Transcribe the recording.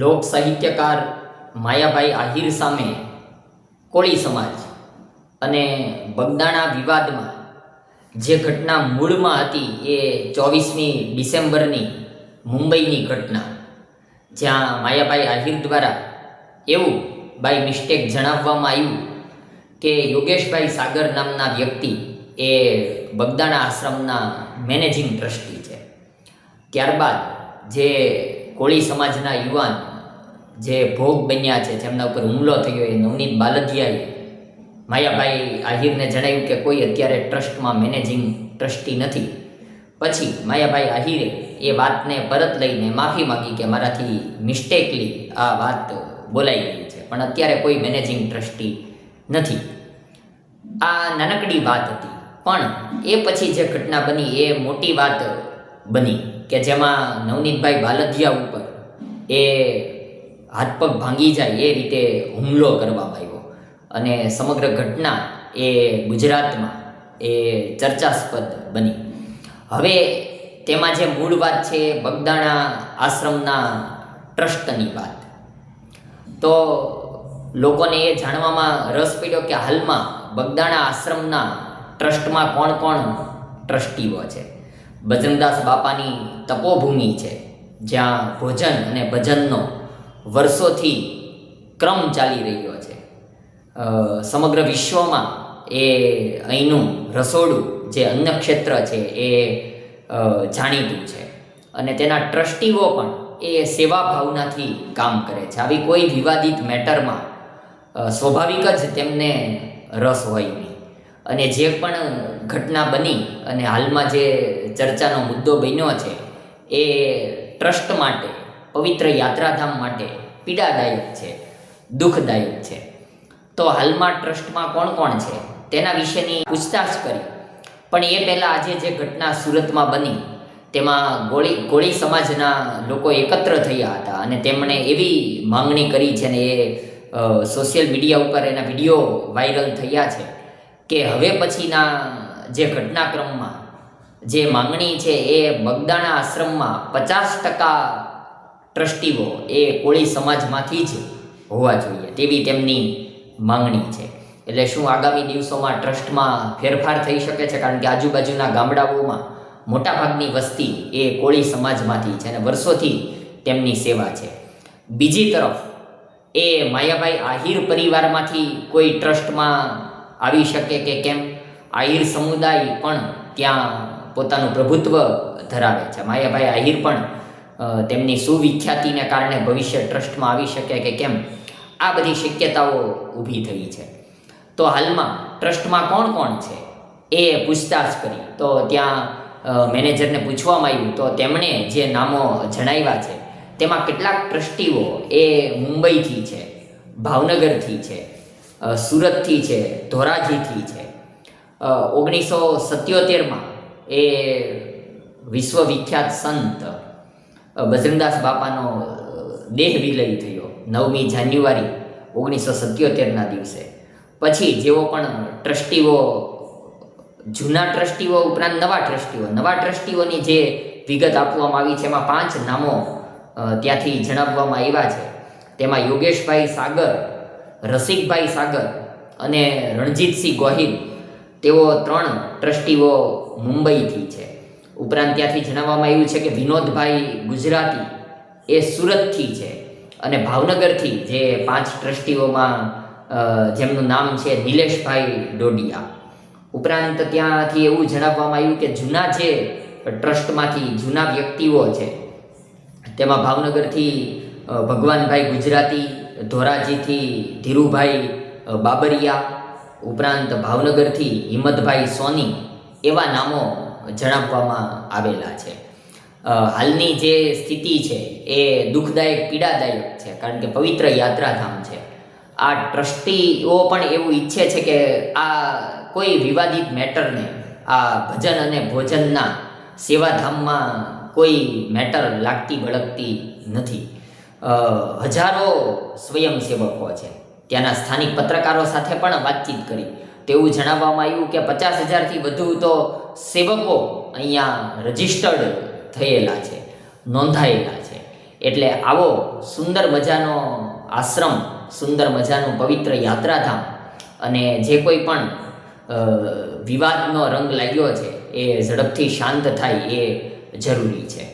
લોક સાહિત્યકાર માયાભાઈ આહિર સામે કોળી સમાજ અને બગદાણા વિવાદમાં જે ઘટના મૂળમાં હતી એ ચોવીસમી ડિસેમ્બરની મુંબઈની ઘટના, જ્યાં માયાભાઈ આહિર દ્વારા એવું બાય મિસ્ટેક જણાવવામાં આવ્યું કે યોગેશભાઈ સાગર નામના વ્યક્તિ એ બગદાણા આશ્રમના મેનેજિંગ ટ્રસ્ટી છે. ત્યારબાદ જે કોળી સમાજના યુવાન જે ભોગ બન્યા છે, જેમના ઉપર હુમલો થયો એ નવનીત બાલદિયાએ માયાભાઈ આહિરને જણાવ્યું કે કોઈ અત્યારે ટ્રસ્ટમાં મેનેજિંગ ટ્રસ્ટી નથી. પછી માયાભાઈ આહિરે એ વાતને પરત લઈને માફી માગી કે મારાથી મિસ્ટેકલી આ વાત બોલાઈ ગઈ છે, પણ અત્યારે કોઈ મેનેજિંગ ટ્રસ્ટી નથી. આ નાનકડી વાત હતી, પણ એ પછી જે ઘટના બની એ મોટી વાત બની. કે જેમાં નવનીતભાઈ બાલદિયા ઉપર એ હાથ પગ ભાંગી જાય એ રીતે હુમલો કરવામાં આવ્યો. અને સમગ્ર ઘટના એ ગુજરાતમાં એ ચર્ચાસ્પદ બની. હવે તેમાં જે મૂળ વાત છે બગદાણા આશ્રમના ટ્રસ્ટની વાત. તો લોકોને એ જાણવામાં રસ પડ્યો કે હાલમાં બગદાણા આશ્રમના ટ્રસ્ટમાં કોણ કોણ ટ્રસ્ટીઓ છે. બજરંગદાસ બાપાની તપોભૂમિ છે, જ્યાં ભોજન અને ભજનનો વર્ષોથી ક્રમ ચાલી રહ્યો છે. સમગ્ર વિશ્વમાં એ અહીંનું રસોડું જે અન્નક્ષેત્ર છે એ જાણીતું છે. અને તેના ટ્રસ્ટીઓ પણ એ સેવા ભાવનાથી કામ કરે છે. આવી કોઈ વિવાદિત મેટરમાં સ્વાભાવિક જ તેમને રસ હોય નહીં. અને જે પણ ઘટના બની અને હાલમાં જે ચર્ચાનો મુદ્દો બન્યો છે, એ ટ્રસ્ટ માટે, પવિત્ર યાત્રાધામ માટે પીડાદાયક છે, દુઃખદાયક છે. તો હાલમાં ટ્રસ્ટમાં કોણ કોણ છે, તેના વિશેની પૂછતાછ કરી. પણ એ પહેલાં આજે જે ઘટના સુરતમાં બની, તેમાં ગોળી ગોળી સમાજના લોકો એકત્ર થયા હતા અને તેમણે એવી માંગણી કરી છે ને એ સોશિયલ મીડિયા ઉપર એના વીડિયો વાયરલ થયા છે. કે હવે પછીના જે ઘટનાક્રમમાં જે માંગણી છે એ બગદાણા આશ્રમમાં પચાસ ટકા ટ્રસ્ટીઓ એ કોળી સમાજમાંથી જ હોવા જોઈએ તેવી તેમની માંગણી છે. એટલે શું આગામી દિવસોમાં ટ્રસ્ટમાં ફેરફાર થઈ શકે છે? કારણ કે આજુબાજુના ગામડાઓમાં મોટાભાગની વસ્તી એ કોળી સમાજમાંથી છે અને વર્ષોથી તેમની સેવા છે. બીજી તરફ એ માયાભાઈ આહિર પરિવારમાંથી કોઈ ટ્રસ્ટમાં આવી શકે કે કેમ? આહિર સમુદાય પણ ત્યાં પોતાનું પ્રભુત્વ ધરાવે છે. માયાભાઈ આહિર પણ તેમની સુવિખ્યાતિને કારણે ભવિષ્ય ટ્રસ્ટમાં આવી શકે કે કેમ? આ બધી શક્યતાઓ ઊભી થઈ છે. તો હાલમાં ટ્રસ્ટમાં કોણ કોણ છે? એ પૂછતાછ કરી. તો ત્યાં મેનેજરને પૂછવામાં આવ્યું. તો તેમણે જે નામો જણાવ્યા છે, તેમાં કેટલાક ટ્રસ્ટીઓ એ મુંબઈથી છે, ભાવનગરથી છે. સુરતથી છે, ધોરાજીથી છે. ઓગણીસો સત્યોતેરમાં એ વિશ્વવિખ્યાત સંત બજરંગદાસ બાપાનો દેહ વિલય થયો નવમી જાન્યુઆરી ઓગણીસો સત્યોતેરના દિવસે. પછી જેઓ પણ ટ્રસ્ટીઓ, જૂના ટ્રસ્ટીઓ ઉપરાંત નવા ટ્રસ્ટીઓ, નવા ટ્રસ્ટીઓની જે વિગત આપવામાં આવી છે, એમાં પાંચ નામો ત્યાંથી જણાવવામાં આવ્યા છે. તેમાં યોગેશભાઈ સાગર રસિકભાઈ સાગર અને રણજીતસિંહ ગોહિલ, તેઓ ત્રણ ટ્રસ્ટીઓ મુંબઈથી છે. ઉપરાંત ત્યાંથી જણાવવામાં આવ્યું છે કે વિનોદભાઈ ગુજરાતી એ સુરતથી છે અને ભાવનગરથી જે પાંચ ટ્રસ્ટીઓમાં જેમનું નામ છે નિલેશભાઈ ડોડિયા. ઉપરાંત ત્યાંથી એવું જણાવવામાં આવ્યું કે જૂના જે ટ્રસ્ટમાંથી જૂના વ્યક્તિઓ છે, તેમાં ભાવનગરથી ભગવાનભાઈ ગુજરાતી ધોરાજીથી ધીરુભાઈ બાબરિયા, ઉપરાંત ભાવનગરથી હિંમતભાઈ સોની એવા નામો જણાવવામાં આવેલા છે. હાલની જે સ્થિતિ છે એ દુઃખદાયક, પીડાદાયક છે, કારણ કે પવિત્ર યાત્રાધામ છે. આ ટ્રસ્ટીઓ પણ એવું ઈચ્છે છે કે આ કોઈ વિવાદિત મેટરને, આ ભજન અને ભોજનના સેવાધામમાં કોઈ મેટર લાગતી વળગતી નથી. હજારો સ્વયંસેવકો છે. ત્યાંના સ્થાનિક પત્રકારો સાથે પણ વાતચીત કરી. તેવું જણાવવામાં આવ્યું કે પચાસ હજારથી વધુ તો સેવકો અહીંયા રજિસ્ટર્ડ થયેલા છે, નોંધાયેલા છે. એટલે આવો સુંદર મજાનો આશ્રમ, સુંદર મજાનું પવિત્ર યાત્રાધામ અને જે કોઈ પણ વિવાદનો રંગ લાગ્યો છે એ ઝડપથી શાંત થાય એ જરૂરી છે.